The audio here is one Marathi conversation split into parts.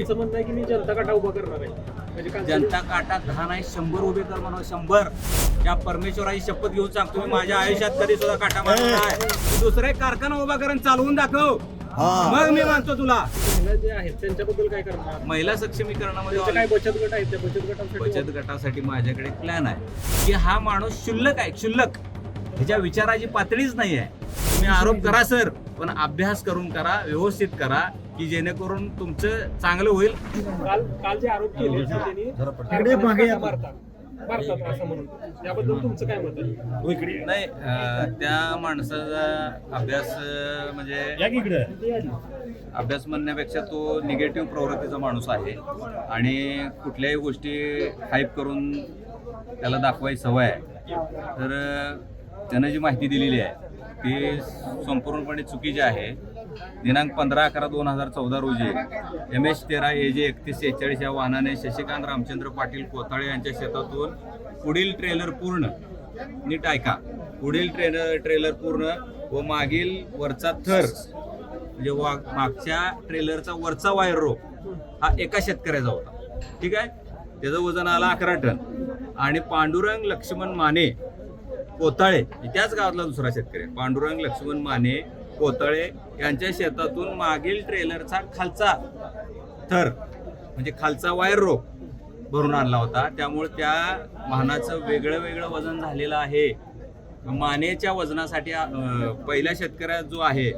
आहे की मी जनता काटा उभा करणार आहे. म्हणजे जनता काटा दहा नाही शंभर उभे कर म्हणा शंभर. त्या परमेश्वराची शपथ घेऊन सांगतो मी माझ्या आयुष्यात कधी सुद्धा काटा मारला नाही. दुसरे कारखाना उभा करून चालवून दाखव. मग मी मानतो तुला. महिला जे आहेत त्यांच्याबद्दल काय करणार? महिला सक्षमीकरणामध्ये काय बचत गट आहेत त्या बचत गटांसाठी बचत गटासाठी माझ्याकडे प्लॅन आहे. की हा माणूस क्षुल्लक आहे क्षुल्लक. ह्याच्या विचाराची पातळीच नाही आहे तुम्ही आरोप करा सर. पण अभ्यास करून करा व्यवस्थित करा की जेणेकरून तुमचं चांगलं होईल. काल काल जे आरोप केले त्यांनी असं म्हणून. त्याबद्दल तुमचं काय मत आहे? नाही त्या माणसाचा अभ्यास म्हणजे अभ्यास म्हणण्यापेक्षा तो निगेटिव्ह प्रवृत्तीचा माणूस आहे. आणि कुठल्याही गोष्टी हाईप करून त्याला दाखवायची सवय आहे. तर त्यानं जी माहिती दिलेली आहे ती संपूर्णपणे चुकीची आहे दिनांक पंधरा अकरा दोन हजार चौदा रोजी एम एच तेरा ए जे एकतीस सेहेचाळीस या वाहनाने शशिकांत रामचंद्र पाटील कोताळे यांच्या शेतातून पुढील ट्रेलर पूर्ण नीट ऐका पुढील ट्रेलर ट्रेलर पूर्ण व मागील वरचा थर म्हणजे वा मागच्या ट्रेलरचा वरचा वायर रोप हा एका शेतकऱ्याचा होता. ठीक आहे? त्याचं वजन आलं अकरा टन. आणि पांडुरंग लक्ष्मण माने कोताळे त्याच गावातला दुसरा शेतकरी पांडुरंग लक्ष्मण माने कोताळे यांच्या शेतातून मागील ट्रेलरचा खालचा थर म्हणजे खालचा वायर रोप भरून आणला होता. त्यामुळे त्या वाहनाचं वेगळं वेगळं वजन झालेलं आहे. मानेच्या वजनासाठी पहिल्या शेतकऱ्या जो आहे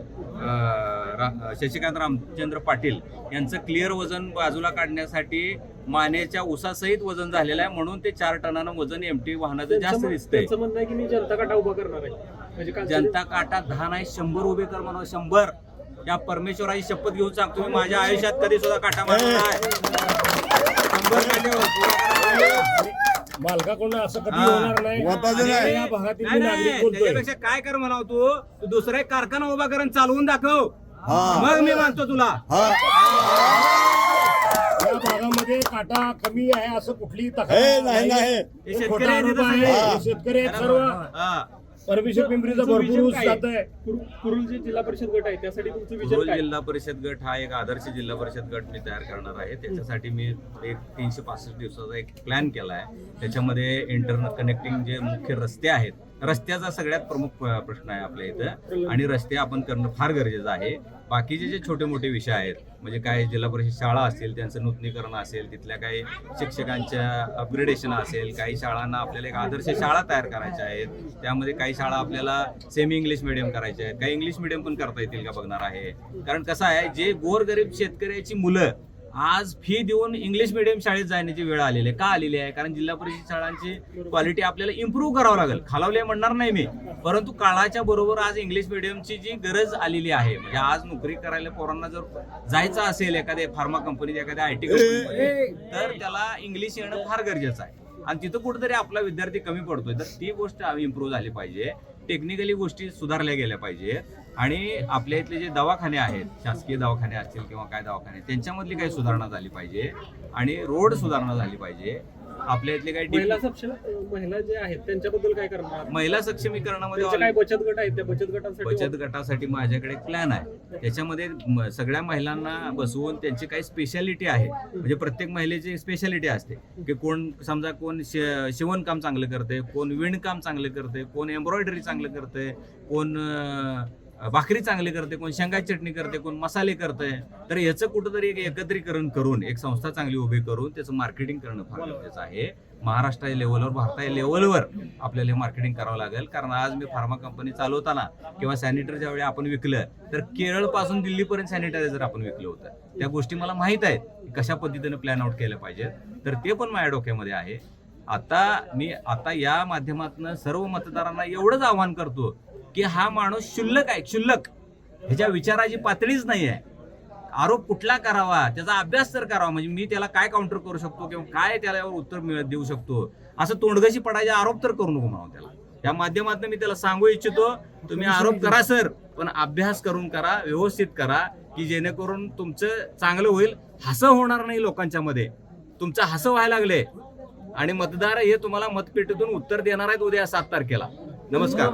रा- शशिकांत रामचंद्र पाटील यांचं क्लिअर वजन बाजूला काढण्यासाठी मानेच्या उसासहित वजन झालेलं आहे. म्हणून ते चार टनानं वजन एमटी वाहनाचं जास्त दिसतंय. त्यांचं म्हणणं आहे की मी जनता काटा उभा करणार आहे. म्हणजे काल जनता काटा दहा नाही शंभर उभे कर म्हणा शंभर. या परमेश्वराची शपथ घेऊन सांगतो मी माझ्या आयुष्यात कधी सुद्धा काटा मारला नाही. शंभर काटे मालकाकडून असं कधी हा. होणार नाही. वाताचं आणि नाही. या भागातील नाही, मी नाही, नागरिक बोलतोय. त्याच्यापेक्षा काय कर म्हणाव तू? तू दुसरा एक कारखाना उभा करून चालवून दाखव. मग मी मानतो तुला. हा. या भागामध्ये काटा कमी आहे असं कुठलीही हे तक्रार नाही. नाही हे हे शेतकरी आरोप आहे. सगळे. हे शेतकरी आहेत सर्व. हा. परमेश्वर पिंपरीचा तुमचं भरपूर विजन ऊस काय? जात आहे? आहे कुरु- कुरुल जे जिल्हा परिषद गट आहे त्यासाठी तुमचं विजन काय? जिल्हा परिषद गट हा एक आदर्श जिल्हा परिषद गट मी तयार करणार आहे. त्याच्यासाठी मी एक तीनशे पासष्ट दिवसाचा एक प्लॅन केला आहे त्याच्यामध्ये इंटरनल कनेक्टिंग जे मुख्य रस्ते आहेत रस्त्याचा सगळ्यात प्रमुख प्रश्न आहे आपल्या इथं. आणि रस्ते आपण करणं फार गरजेचं आहे. बाकीचे जे छोटे मोठे विषय आहेत म्हणजे काय जिल्हा परिषद शाळा असतील त्यांचं नूतनीकरण असेल तिथल्या काही शिक्षकांच्या अपग्रेडेशन असेल काही शाळांना आपल्याला एक आदर्श शाळा तयार करायच्या आहेत. त्यामध्ये काही शाळा आपल्याला सेमी इंग्लिश मिडियम करायच्या आहेत. काही इंग्लिश मिडियम पण करता येतील का बघणार आहे. कारण कसं आहे जे गोरगरीब शेतकऱ्याची मुलं आज फी देऊन इंग्लिश मिडियम शाळेत जाण्याची वेळ आलेली आहे. का आलेली आहे? कारण जिल्हा परिषद शाळांची क्वालिटी आपल्याला इम्प्रूव्ह करावं लागेल. खालावले म्हणणार नाही मी. परंतु काळाच्या बरोबर आज इंग्लिश मिडियमची जी गरज आलेली आहे म्हणजे आज नोकरी करायला पोरांना जर जायचं असेल एखाद्या फार्मा कंपनीत एखाद्या आय टी तर त्याला इंग्लिश येणं फार गरजेचं आहे. आणि तिथं कुठेतरी आपला विद्यार्थी कमी पडतोय. तर ती गोष्ट इम्प्रूव्ह झाली पाहिजे. टेक्निकली गोष्टी सुधारल्या गेल्या पाहिजे. आणि आपल्या इथले जे दवाखाने आहेत शासकीय दवाखाने असतील किंवा काय दवाखाने त्यांच्यामधली काही सुधारणा झाली पाहिजे. आणि रोड सुधारणा झाली पाहिजे. आपल्या इथले काही महिला सक्षम महिला जे आहेत त्यांच्याबद्दल काय करणार? महिला सक्षमीकरणामध्ये त्यांचे काय बचत गट आहेत त्या बचत गटांसाठी बचत गटासाठी माझ्याकडे प्लॅन आहे. त्याच्यामध्ये म- सगळ्या महिलांना बसवून त्यांची काही स्पेशालिटी आहे. म्हणजे प्रत्येक महिलेची स्पेशालिटी असते. की कोण समजा कोण शे- शिवणकाम चांगलं करते कोण विणकाम चांगलं करते कोण एम्ब्रॉयडरी चांगलं करते कोण अं, भाकरी चांगली करते कोण शेंगाची चटणी करते कोण मसाले करते तर याचं कुठंतरी एक एकत्रीकरण करून एक संस्था चांगली उभी करून त्याचं मार्केटिंग करणं फार गरजेचं आहे. महाराष्ट्र लेवलवर भारताच्या लेवलवर आपल्याला हे मार्केटिंग करावं लागेल. कारण आज मी फार्मा कंपनी चालवताना किंवा सॅनिटर ज्यावेळी आपण विकलं तर केरळपासून दिल्लीपर्यंत सॅनिटायझर आपण विकलं होतं त्या गोष्टी मला माहीत आहेत की कशा पद्धतीने प्लॅन आउट केलं पाहिजे तर ते पण माझ्या डोक्यामध्ये आहे. आता मी आता या माध्यमातून सर्व मतदारांना एवढंच आव्हान करतो की हा माणूस क्षुल्लक आहे क्षुल्लक. ह्याच्या विचाराची पातळीच नाही आहे. आरोप कुठला करावा? त्याचा अभ्यास तर करावा. म्हणजे मी त्याला काय काउंटर करू शकतो किंवा काय त्याला यावर उत्तर मिळ- देऊ शकतो? असं तोंडगशी पडायचे आरोप तर करू नको म्हणावं त्याला. त्या माध्यमातून मी त्याला सांगू इच्छितो तुम्ही आरोप करा सर. पण अभ्यास करून करा व्यवस्थित करा की जेणेकरून तुमचं चांगलं होईल. हसं होणार नाही लोकांच्या मध्ये. तुमचं हसं व्हायला लागले आणि मतदार हे तुम्हाला मतपेटीतून उत्तर देणार आहेत उद्या सात तारखेला. नमस्कार.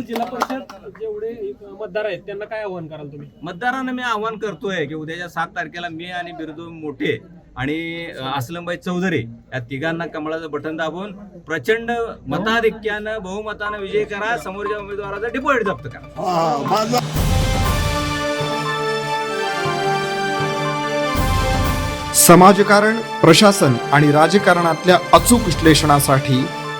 जिल्हा परिषद जेवढे मतदार आहेत त्यांना काय आव्हान कराल तुम्ही? मतदारांना मी आव्हान करतोय की उद्याच्या सात तारखेला मी आणि बिरदू मोठे आणि असलमबाई चौधरी या तिघांना कमळाचं बटन दाबून प्रचंड मताधिक्यानं बहुमतानं विजय करा समोरच्या उमेदवाराचा डिपॉझिट जप्त करा. हा, समाजकारण प्रशासन आणि राजकारणातल्या अचूक विश्लेषणासाठी